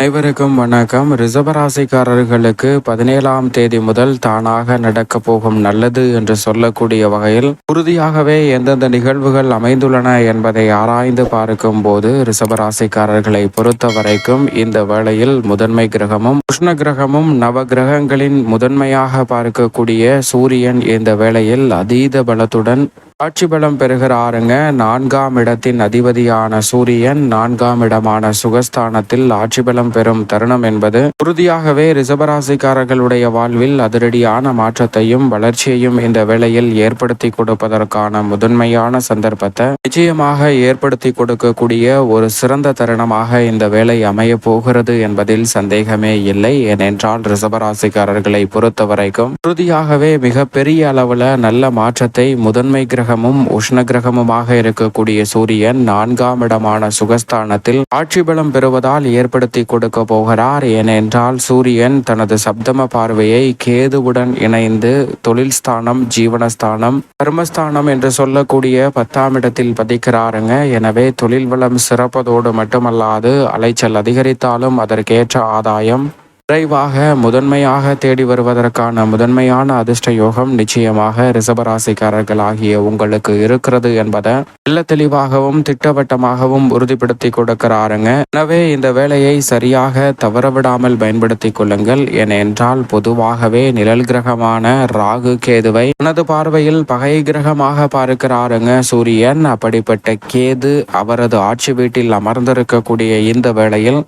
அனைவருக்கும் வணக்கம். ரிசர்வராசிக்காரர்களுக்கு பதினேழாம் தேதி முதல் தானாக நடக்க போகும் நல்லது என்று சொல்லக்கூடிய வகையில் உறுதியாகவே எந்தெந்த நிகழ்வுகள் அமைந்துள்ளன என்பதை ஆராய்ந்து பார்க்கும் போது ரிசர்வராசிக்காரர்களை பொறுத்த வரைக்கும் இந்த வேளையில் முதன்மை கிரகமும் உஷ்ண கிரகமும் நவ கிரகங்களின் முதன்மையாக பார்க்கக்கூடிய சூரியன் இந்த வேளையில் அதீத பலத்துடன் ஆட்சி பலம் பெறுகிறாருங்க. நான்காம் இடத்தின் அதிபதியான சூரியன் நான்காம் இடமான சுகஸ்தானத்தில் ஆட்சி பலம் பெறும் தருணம் என்பது உறுதியாகவே ரிசபராசிக்காரர்களுடைய வாழ்வில் அதிரடியான மாற்றத்தையும் வளர்ச்சியையும் இந்த வேளையில் ஏற்படுத்தி கொடுப்பதற்கான முதன்மையான சந்தர்ப்பத்தை நிச்சயமாக ஏற்படுத்தி கொடுக்கக்கூடிய ஒரு சிறந்த தருணமாக இந்த வேலை அமைய போகிறது என்பதில் சந்தேகமே இல்லை. ஏனென்றால் ரிசபராசிக்காரர்களை பொறுத்த வரைக்கும் உறுதியாகவே மிக பெரிய அளவுல நல்ல மாற்றத்தை முதன்மை கிரக கிரகமும் உஷ்ண கிரகமுமாக இருக்கக்கூடிய சூரியன் நான்காம் இடமான சுகஸ்தானத்தில் ஆட்சி பலம் பெறுவதால் ஏற்படுத்தி கொடுக்க போகிறார். ஏனென்றால் சூரியன் தனது சப்தம பார்வையை கேதுவுடன் இணைந்து தொழில் ஸ்தானம் ஜீவனஸ்தானம் கர்மஸ்தானம் என்று சொல்லக்கூடிய பத்தாம் இடத்தில் பதிக்கிறாருங்க. எனவே தொழில் வளம் சிறப்பதோடு மட்டுமல்லாது அலைச்சல் அதிகரித்தாலும் அதற்கேற்ற ஆதாயம் விரைவாக முதன்மையாக தேடி வருவதற்கான முதன்மையான அதிர்ஷ்ட யோகம் நிச்சயமாக ரிசபராசிக்காரர்கள் ஆகிய உங்களுக்கு இருக்கிறது என்பதை நல்ல தெளிவாகவும் திட்டவட்டமாகவும் உறுதிப்படுத்தி கொடுக்கிறாருங்க. எனவே இந்த வேலையை சரியாக தவறவிடாமல் பயன்படுத்திக் கொள்ளுங்கள். ஏனென்றால் பொதுவாகவே நிழல் கிரகமான ராகு கேதுவை தனது பார்வையில் பகை கிரகமாக பார்க்கிறாருங்க. சூரியன் அப்படிப்பட்ட கேது அவரது ஆட்சி வீட்டில் அமர்ந்திருக்கக்கூடிய இந்த வேளையில்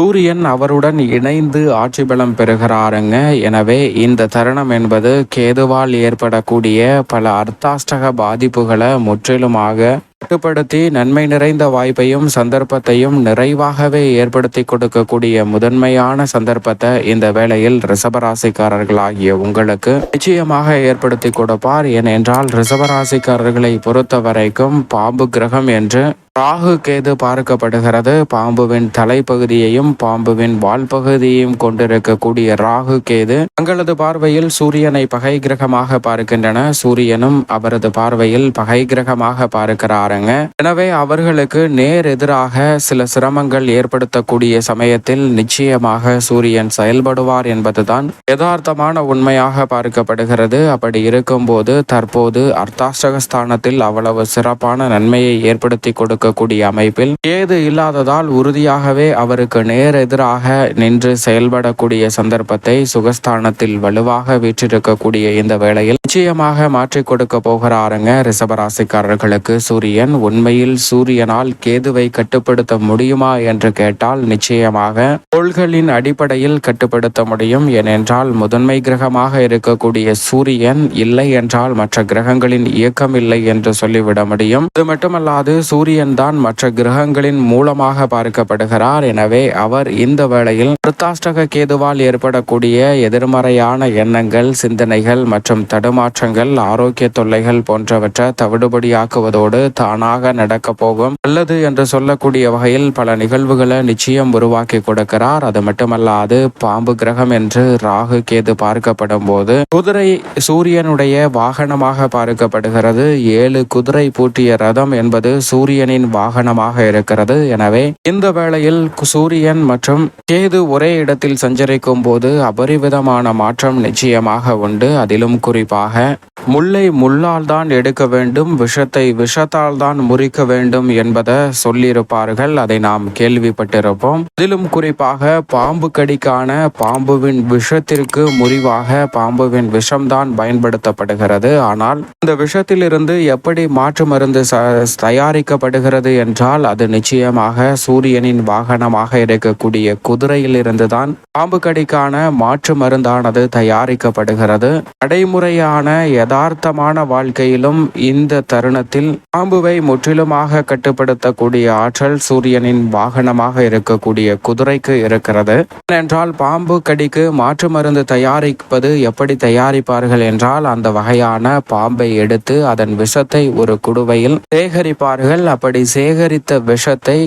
சூரியன் அவருடன் இணைந்து ஆட்சி பலம் பெறுகிறாருங்க. எனவே இந்த தருணம் என்பது கேதுவால் ஏற்படக்கூடிய பல அர்த்தாஷ்டக பாதிப்புகளை முற்றிலுமாக கட்டுப்படுத்தி நன்மை நிறைந்த வாய்ப்பையும் சந்தர்ப்பத்தையும் நிறைவாகவே ஏற்படுத்தி கொடுக்கக்கூடிய முதன்மையான சந்தர்ப்பத்தை இந்த வேளையில் ரிசபராசிக்காரர்களாகிய உங்களுக்கு நிச்சயமாக ஏற்படுத்தி கொடுப்பார். ஏனென்றால் ரிசபராசிக்காரர்களை பொறுத்த வரைக்கும் பாம்பு கிரகம் என்று ராகு கேது பார்க்கப்படுகிறது. பாம்புவின் தலைப்பகுதியையும் பாம்புவின் வால் பகுதியையும் கொண்டிருக்கக்கூடிய ராகு கேது தங்களது பார்வையில் சூரியனை பகை கிரகமாக பார்க்கின்றன. சூரியனும் அவரது பார்வையில் பகை கிரகமாக பார்க்கிறாருங்க. எனவே அவர்களுக்கு நேர் எதிராக சில சிரமங்கள் ஏற்படுத்தக்கூடிய சமயத்தில் நிச்சயமாக சூரியன் செயல்படுவார் என்பதுதான் யதார்த்தமான உண்மையாக பார்க்கப்படுகிறது. அப்படி இருக்கும்போது தற்போது அர்த்தாஷ்டகஸ்தானத்தில் அவ்வளவு சிறப்பான நன்மையை ஏற்படுத்தி கொடுக்க இருக்கக்கூடிய அமைப்பில் ஏது இல்லாததால் உறுதியாகவே அவருக்கு நேர் எதிராக நின்று செயல்படக்கூடிய சந்தர்ப்பத்தை சுகஸ்தானத்தில் வலுவாக வீற்றிருக்கக்கூடிய இந்த வேளையில் நிச்சயமாக மாற்றிக் கொடுக்க போகிறாருங்க ரிசபராசிக்காரர்களுக்கு சூரியன் உண்மையில் சூரியனால் கேதுவை கட்டுப்படுத்த முடியுமா என்று கேட்டால் நிச்சயமாக கோள்களின் அடிப்படையில் கட்டுப்படுத்த முடியும். ஏனென்றால் முதன்மை கிரகமாக இருக்கக்கூடிய சூரியன் இல்லை என்றால் மற்ற கிரகங்களின் இயக்கம் இல்லை என்று சொல்லிவிட முடியும். அது மட்டுமல்லாது சூரியன் தான் மற்ற கிரகங்களின் மூலமாக பார்க்கப்படுகிறார். எனவே அவர் இந்த வேளையில் பிரத்தாஷ்டக கேதுவால் ஏற்படக்கூடிய எதிர்மறையான எண்ணங்கள் சிந்தனைகள் மற்றும் தடுமாற்றங்கள் ஆரோக்கிய தொல்லைகள் போன்றவற்றை தவிடுபடியாக்குவதோடு தானாக நடக்க போகும். நல்லது என்று சொல்லக்கூடிய வகையில் பல நிகழ்வுகளை நிச்சயம் உருவாக்கி கொடுக்கிறார். அது மட்டுமல்லாது பாம்பு கிரகம் என்று ராகு கேது பார்க்கப்படும் போது குதிரை சூரியனுடைய வாகனமாக பார்க்கப்படுகிறது. ஏழு குதிரை பூட்டிய ரதம் என்பது சூரியனின் சூரியனின் வாகனமாக இருக்கிறது. எனவே இந்த வேளையில் சூரியன் மற்றும் கேது ஒரே இடத்தில் சஞ்சரிக்கும் போது அபரிவிதமான மாற்றம் நிச்சயமாக உண்டு. அதிலும் குறிப்பாக முல்லை முள்ளால் தான் எடுக்க வேண்டும் விஷத்தை விஷத்தால் தான் முறிக்க வேண்டும் என்பதை சொல்லியிருப்பார்கள். அதை நாம் கேள்விப்பட்டிருப்போம். அதிலும் குறிப்பாக பாம்பு கடிக்கான பாம்புவின் விஷத்திற்கு முறிவாக பாம்புவின் விஷம்தான் பயன்படுத்தப்படுகிறது. ஆனால் இந்த விஷத்திலிருந்து எப்படி மாற்று மருந்து தயாரிக்கப்படுகிறது என்றால் அது நிச்சயமாக சூரியனின் வாகனமாக இருக்கக்கூடிய குதிரையில் இருந்துதான் பாம்பு கடிக்கான மாற்று மருந்தானது தயாரிக்கப்படுகிறது. நடைமுறையான யதார்த்தமான வாழ்க்கையிலும் இந்த தருணத்தில் பாம்புவை முற்றிலுமாக கட்டுப்படுத்தக்கூடிய ஆற்றல் சூரியனின் வாகனமாக இருக்கக்கூடிய குதிரைக்கு இருக்கிறது. என்றால் பாம்பு கடிக்கு மாற்று மருந்து தயாரிப்பது எப்படி தயாரிப்பார்கள் என்றால் அந்த வகையான பாம்பை எடுத்து அதன் விஷத்தை ஒரு குடுவையில் சேகரிப்பார்கள். அப்படி சேகரித்த விஷத்தை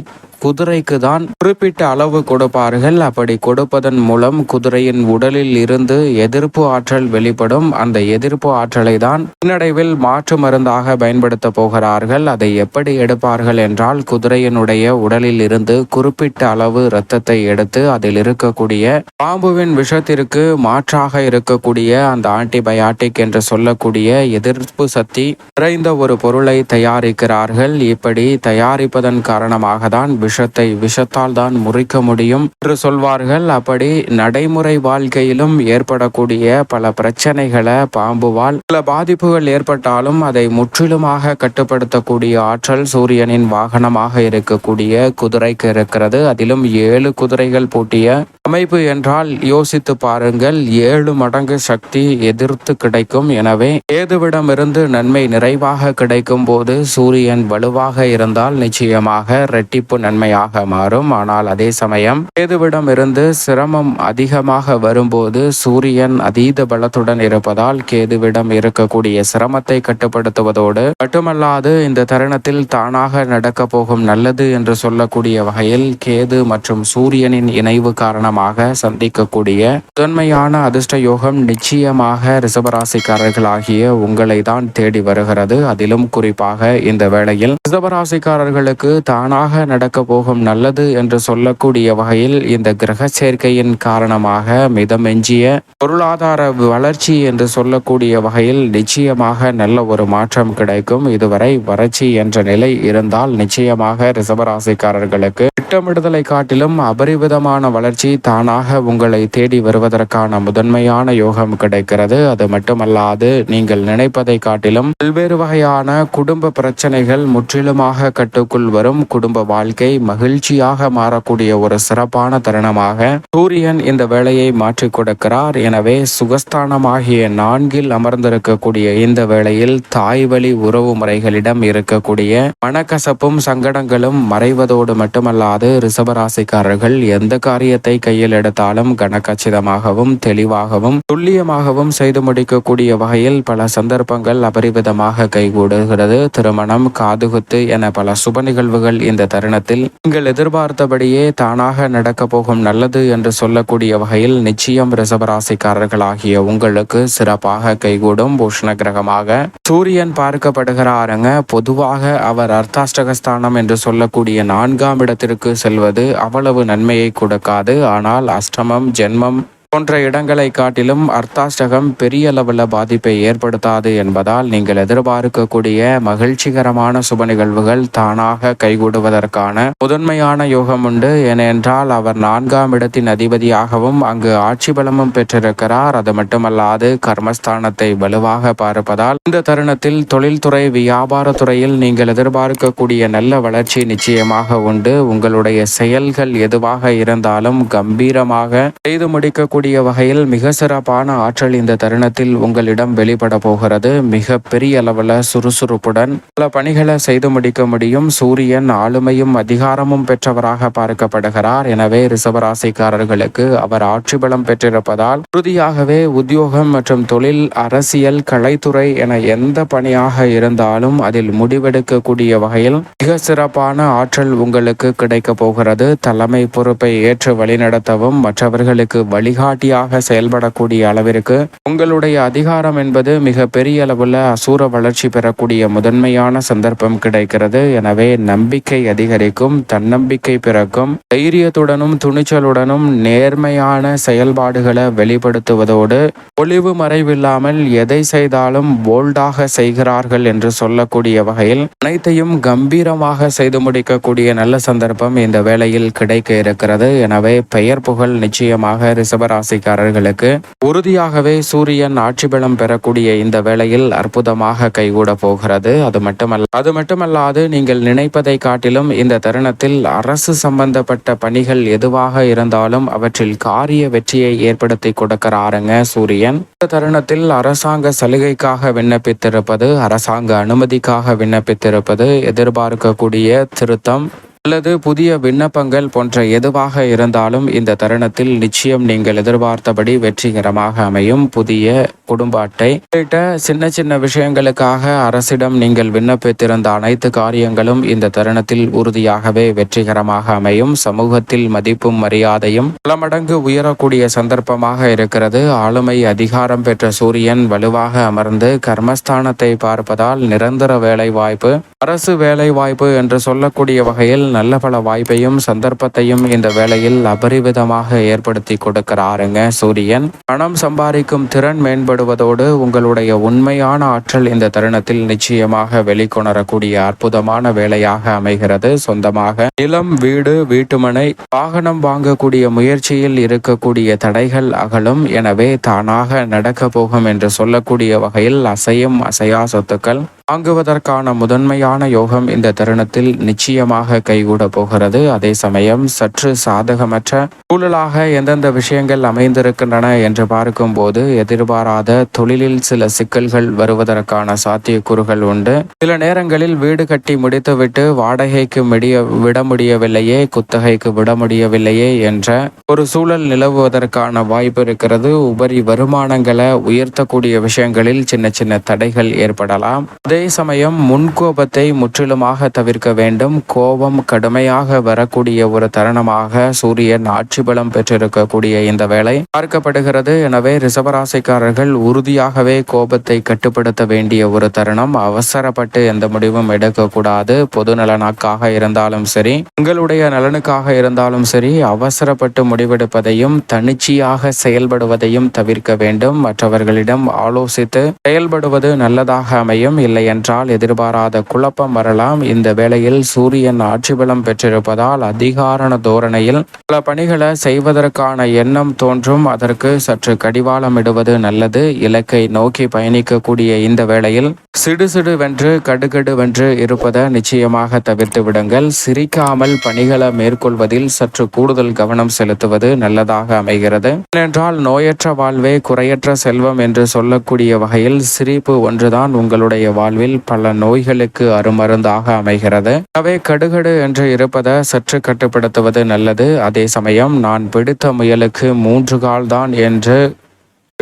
குதிரைக்கு தான் குறிப்பிட்ட அளவு கொடுப்பார்கள். அப்படி கொடுப்பதன் மூலம் குதிரையின் உடலில் இருந்து எதிர்ப்பு ஆற்றல் வெளிப்படும். அந்த எதிர்ப்பு ஆற்றலை தான் பின்னடைவில் மாற்று மருந்தாக பயன்படுத்த போகிறார்கள். அதை எப்படி எடுப்பார்கள் என்றால் குதிரையினுடைய உடலில் இருந்து குறிப்பிட்ட அளவு இரத்தத்தை எடுத்து அதில் இருக்கக்கூடிய பாம்புவின் விஷத்திற்கு மாற்றாக இருக்கக்கூடிய அந்த ஆன்டிபயாட்டிக் என்று சொல்லக்கூடிய எதிர்ப்பு சக்தி நிறைந்த ஒரு பொருளை தயாரிக்கிறார்கள். இப்படி தயாரிப்பதன் காரணமாக தான் விஷத்தை விஷத்தால் தான் முறிக்க முடியும் என்று சொல்வார்கள். அப்படி நடைமுறை வாழ்க்கையிலும் ஏற்படக்கூடிய பல பிரச்சனைகளை பாம்புவால் பல பாதிப்புகள் ஏற்பட்டாலும் அதை முற்றிலுமாக கட்டுப்படுத்தக்கூடிய ஆற்றல் சூரியனின் வாகனமாக இருக்கக்கூடிய குதிரைக்கு இருக்கிறது. அதிலும் ஏழு குதிரைகள் பூட்டிய அமைப்பு என்றால் யோசித்து பாருங்கள் ஏழு மடங்கு சக்தி எதிர்த்து கிடைக்கும். எனவே ஏதுவிடமிருந்து நன்மை நிறைவாக கிடைக்கும் போது சூரியன் வலுவாக இருந்தால் நிச்சயமாக ரெட்டிப்பு நன்மையாக மாறும். ஆனால் அதே சமயம் கேதுவிடம் இருந்து சிரமம் அதிகமாக வரும்போது சூரியன் அதீத பலத்துடன் இருப்பதால் கேதுவிடம் இருக்கக்கூடிய சிரமத்தை கட்டுப்படுத்துவதோடு மட்டுமல்லாது இந்த தருணத்தில் தானாக நடக்க போகும் நல்லது என்று சொல்லக்கூடிய வகையில் கேது மற்றும் சூரியனின் இணைவு காரணமாக சந்திக்கக்கூடிய முதன்மையான அதிர்ஷ்ட யோகம் நிச்சயமாக ரிசபராசிக்காரர்களாகிய உங்களை தான் தேடி வருகிறது. அதிலும் குறிப்பாக இந்த வேளையில் ரிசபராசிக்காரர்களுக்கு தானாக நடக்க போகும் நல்லது என்று சொல்லக்கூடிய வகையில் இந்த கிரக சேர்க்கையின் காரணமாக மிதமெஞ்சிய பொருளாதார வளர்ச்சி என்று சொல்லக்கூடிய வகையில் நிச்சயமாக நல்ல ஒரு மாற்றம் கிடைக்கும். இதுவரை வறட்சி என்ற நிலை இருந்தால் நிச்சயமாக ரிசபராசிக்காரர்களுக்கு திட்டமிடுதலை காட்டிலும் அபரிவிதமான வளர்ச்சி தானாக உங்களை தேடி வருவதற்கான முதன்மையான யோகம் கிடைக்கிறது. அது மட்டுமல்லாது நீங்கள் நினைப்பதை காட்டிலும் பல்வேறு வகையான குடும்ப பிரச்சனைகள் முற்றிலுமாக கட்டுக்குள் வரும். குடும்ப வாழ்க்கை மகிழ்ச்சியாக மாறக்கூடிய ஒரு சிறப்பான தருணமாக சூரியன் இந்த வேலையை மாற்றிக் கொடுக்கிறார். எனவே சுகஸ்தானமாகிய நான்கில் அமர்ந்திருக்கக்கூடிய இந்த வேளையில் தாய் வழி உறவு முறைகளிடம் இருக்கக்கூடிய மனக்கசப்பும் சங்கடங்களும் மறைவதோடு மட்டுமல்லாது ரிசபராசிக்காரர்கள் எந்த காரியத்தை கையில் எடுத்தாலும் கனக்கச்சிதமாகவும் தெளிவாகவும் துல்லியமாகவும் செய்து முடிக்கக்கூடிய வகையில் பல சந்தர்ப்பங்கள் அபரிவிதமாக கைகூடுகிறது. திருமணம் காதுகுத்து என பல சுப நிகழ்வுகள் இந்த தருணத்தில் நீங்கள் எதிர்பார்த்தபடியே தானாக நடக்க போகும் நல்லது என்று சொல்லக்கூடிய வகையில் நிச்சயம் ரிசபராசிக்காரர்களாகிய உங்களுக்கு சிறப்பாக கைகூடும் பூஷ்ண கிரகமாக சூரியன் பார்க்கப்படுகிறாருங்க. பொதுவாக அவர் அர்த்தாஷ்டகஸ்தானம் என்று சொல்லக்கூடிய நான்காம் இடத்திற்கு செல்வது அவ்வளவு நன்மையை கொடுக்காது. ஆனால் அஷ்டமம் ஜென்மம் போன்ற இடங்களை காட்டிலும் அர்த்தாஷ்டகம் பெரிய அளவில் பாதிப்பை ஏற்படுத்தாது என்பதால் நீங்கள் எதிர்பார்க்கக்கூடிய மகிழ்ச்சிகரமான சுப நிகழ்வுகள் தானாக கைகூடுவதற்கான முதன்மையான யோகம் உண்டு. ஏனென்றால் அவர் நான்காம் இடத்தின் அதிபதியாகவும் அங்கு ஆட்சி பலமும் பெற்றிருக்கிறார். அது மட்டுமல்லாது கர்மஸ்தானத்தை வலுவாக பார்ப்பதால் இந்த தருணத்தில் தொழில்துறை வியாபாரத்துறையில் நீங்கள் எதிர்பார்க்கக்கூடிய நல்ல வளர்ச்சி நிச்சயமாக உண்டு. உங்களுடைய செயல்கள் எதுவாக இருந்தாலும் கம்பீரமாக செய்து முடிக்கக்கூடிய கூடிய வகையில் மிக சிறப்பான ஆற்றல் இந்த தருணத்தில் உங்களிடம் வெளிப்பட போகிறது. மிக பெரிய அளவில் சுறுசுறுப்புடன் பல பணிகளை செய்து முடிக்க முடியும். சூரியன் ஆளுமையும் அதிகாரமும் பெற்றவராக பார்க்கப்படுகிறார். எனவே ரிசவராசிக்காரர்களுக்கு அவர் ஆட்சி பலம் பெற்றிருப்பதால் உறுதியாகவே உத்தியோகம் மற்றும் தொழில் அரசியல் கலைத்துறை என எந்த பணியாக இருந்தாலும் அதில் முடிவெடுக்கக்கூடிய வகையில் மிக சிறப்பான ஆற்றல் உங்களுக்கு கிடைக்க போகிறது. தலைமை பொறுப்பை ஏற்று வழிநடத்தவும் மற்றவர்களுக்கு வழிகாட்டு வழிகாட்டியாக செயல்படக்கூடிய அளவிற்கு உங்களுடைய அதிகாரம் என்பது மிக பெரிய அளவுல அசூர வளர்ச்சி பெறக்கூடிய முதன்மையான சந்தர்ப்பம் கிடைக்கிறது. எனவே நம்பிக்கை அதிகரிக்கும் தன்னம்பிக்கை பிறக்கும் தைரியத்துடனும் துணிச்சலுடனும் நேர்மையான செயல்பாடுகளை வெளிப்படுத்துவதோடு ஒளிவு மறைவில்லாமல் எதை செய்தாலும் போல்டாக செய்கிறார்கள் என்று சொல்லக்கூடிய வகையில் அனைத்தையும் கம்பீரமாக செய்து முடிக்கக்கூடிய நல்ல சந்தர்ப்பம் இந்த வேளையில் கிடைக்க இருக்கிறது. எனவே பெயர் புகழ் நிச்சயமாக ரிசபராசி ராசிக்காரர்களுக்கு உறுதியாகவே சூரியன் ஆட்சி பலம் பெறக்கூடிய இந்த வேளையில் அற்புதமாக கைகூட போகிறது. அது மட்டுமல்ல அது மட்டுமல்லாது நீங்கள் நினைப்பதை காட்டிலும் இந்த தருணத்தில் அரசு சம்பந்தப்பட்ட பணிகள் எதுவாக இருந்தாலும் அவற்றில் காரிய வெற்றியை ஏற்படுத்தி கொடுக்கிறாருங்க சூரியன். இந்த தருணத்தில் அரசாங்க சலுகைக்காக விண்ணப்பித்திருப்பது அரசாங்க அனுமதிக்காக விண்ணப்பித்திருப்பது எதிர்பார்க்கக்கூடிய திருத்தம் அல்லது புதிய விண்ணப்பங்கள் போன்ற எதுவாக இருந்தாலும் இந்த தருணத்தில் நிச்சயம் நீங்கள் எதிர்பார்த்தபடி வெற்றிகரமாக அமையும் புதிய குடும்ப அட்டை. உள்ளிட்ட சின்ன சின்ன விஷயங்களுக்காக அரசிடம் நீங்கள் விண்ணப்பித்திருந்த அனைத்து காரியங்களும் இந்த தருணத்தில் உறுதியாகவே வெற்றிகரமாக அமையும். சமூகத்தில் மதிப்பும் மரியாதையும் பல மடங்கு உயரக்கூடிய சந்தர்ப்பமாக இருக்கிறது. ஆளுமை அதிகாரம் பெற்ற சூரியன் வலுவாக அமர்ந்து கர்மஸ்தானத்தை பார்ப்பதால் நிரந்தர வேலை வாய்ப்பு அரசு வேலை வாய்ப்பு என்று சொல்லக்கூடிய வகையில் நல்ல பல வாய்ப்பையும் சந்தர்ப்பத்தையும் இந்த வேளையில் அபரிவிதமாக ஏற்படுத்தி கொடுக்கிறாருங்க சூரியன். பணம் சம்பாதிக்கும் திறன் மேம்படுவதோடு உங்களுடைய உண்மையான ஆற்றல் இந்த தருணத்தில் நிச்சயமாக வெளிக்கொணரக்கூடிய அற்புதமான வேலையாக அமைகிறது. சொந்தமாக நிலம் வீடு வீட்டுமனை வாகனம் வாங்கக்கூடிய முயற்சியில் இருக்கக்கூடிய தடைகள் அகலும். எனவே தானாக நடக்க போகும் என்று சொல்லக்கூடிய வகையில் அசையும் அசையா சொத்துக்கள் வாங்குவதற்கான முதன்மையான யோகம் இந்த தருணத்தில் நிச்சயமாக கைகூட போகிறது. அதே சமயம் சற்று சாதகமற்ற சூழலாக எந்தெந்த விஷயங்கள் அமைந்திருக்கின்றன என்று பார்க்கும்போது எதிர்பாராத தொழிலில் சில சிக்கல்கள் வருவதற்கான சாத்தியக்கூறுகள் உண்டு. சில நேரங்களில் வீடு கட்டி முடித்துவிட்டு வாடகைக்கு முடிய விட முடியவில்லையே குத்தகைக்கு விட முடியவில்லையே என்ற ஒரு சூழல் நிலவுவதற்கான வாய்ப்பு இருக்கிறது. உபரி வருமானங்களை உயர்த்தக்கூடிய விஷயங்களில் சின்ன சின்ன தடைகள் ஏற்படலாம். அதே சமயம் முன்கோபத்தை முற்றிலுமாக தவிர்க்க வேண்டும். கோபம் கடுமையாக வரக்கூடிய ஒரு தருணமாக சூரியன் ஆட்சி பலம் பெற்றிருக்கக்கூடிய இந்த வேலை பார்க்கப்படுகிறது. எனவே ரிசவராசிக்காரர்கள் உறுதியாகவே கோபத்தை கட்டுப்படுத்த வேண்டிய ஒரு தருணம். அவசரப்பட்டு எந்த முடிவும் எடுக்கக்கூடாது. பொது நலனாக்காக இருந்தாலும் சரி உங்களுடைய நலனுக்காக இருந்தாலும் சரி அவசரப்பட்டு முடிவெடுப்பதையும் தனிச்சையாக செயல்படுவதையும் தவிர்க்க வேண்டும். மற்றவர்களிடம் ஆலோசித்து செயல்படுவது நல்லதாக அமையும். இல்லை என்றால் எதிர்பாராத குழப்பம் வரலாம் இந்த வேளையில் சூரியன் ஆட்சி பலம் பெற்றிருப்பதால் அதிகாரண தோரணையில் பல பணிகளை செய்வதற்கான எண்ணம் தோன்றும். அதற்கு சற்று கடிவாளமிடுவது நல்லது. இலக்கை நோக்கி பயணிக்கக்கூடிய இந்த வேளையில் சிடுசிடுவென்று கடுகடுவென்று இருப்பதை நிச்சயமாக தவிர்த்து விடுங்கள். சிரிக்காமல் பணிகளை மேற்கொள்வதில் சற்று கூடுதல் கவனம் செலுத்துவது நல்லதாக அமைகிறது. ஏனென்றால் நோயற்ற வாழ்வே குறையற்ற செல்வம் என்று சொல்லக்கூடிய வகையில் சிரிப்பு ஒன்றுதான் உங்களுடைய வாழ்வில் பல நோய்களுக்கு அருமருந்தாக அமைகிறது. அவை கடுகடு என்று இருப்பதை சற்று கட்டுப்படுத்துவது நல்லது. அதே சமயம் நான் பிடித்த முயலுக்கு மூன்று கால் தான் என்று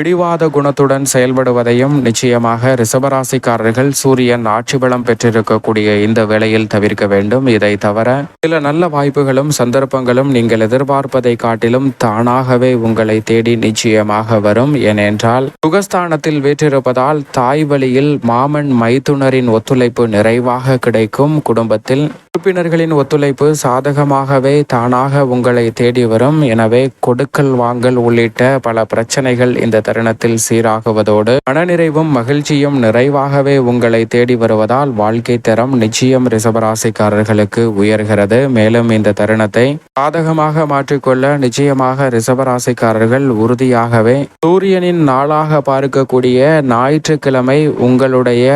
பிடிவாத குணத்துடன் செயல்படுவதையும் நிச்சயமாக ரிசபராசிக்காரர்கள் சூரியன் ஆட்சி பலம் பெற்றிருக்கக்கூடிய இந்த வேளையில் தவிர்க்க வேண்டும். இதை தவிர சில நல்ல வாய்ப்புகளும் சந்தர்ப்பங்களும் நீங்கள் எதிர்பார்ப்பதை காட்டிலும் தானாகவே உங்களை தேடி நிச்சயமாக வரும். ஏனென்றால் சுகஸ்தானத்தில் வீற்றிருப்பதால் தாய் வழியில் மாமன் மைத்துனரின் ஒத்துழைப்பு நிறைவாக கிடைக்கும். குடும்பத்தில் உறுப்பினர்களின் ஒத்துழைப்பு சாதகமாகவே தானாக உங்களை தேடி வரும். எனவே கொடுக்கல் வாங்கல் உள்ளிட்ட பல பிரச்சனைகள் இந்த தருணத்தில் சீராகுவதோடு மனநிறைவும் மகிழ்ச்சியும் நிறைவாகவே உங்களை தேடி வருவதால் வாழ்க்கை தரம் நிச்சயம் ரிசபராசிக்காரர்களுக்கு உயர்கிறது. மேலும் இந்த தருணத்தை சாதகமாக மாற்றிக்கொள்ள நிச்சயமாக ரிசபராசிக்காரர்கள் உறுதியாகவே சூரியனின் நாளாக பார்க்கக்கூடிய ஞாயிற்றுக்கிழமை உங்களுடைய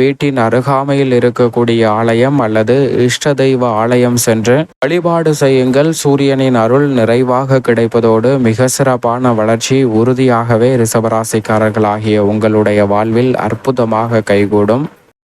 வீட்டின் அருகாமையில் இருக்கக்கூடிய ஆலயம் அல்லது இஷ்ட தெய்வ ஆலயம் சென்று வழிபாடு செய்யுங்கள். சூரியனின் அருள் நிறைவாக கிடைப்பதோடு மிக சிறப்பான வளர்ச்சி உறுதியாகவே ரிசவராசிக்காரர்களாகிய உங்களுடைய வாழ்வில் அற்புதமாக கைகூடும்.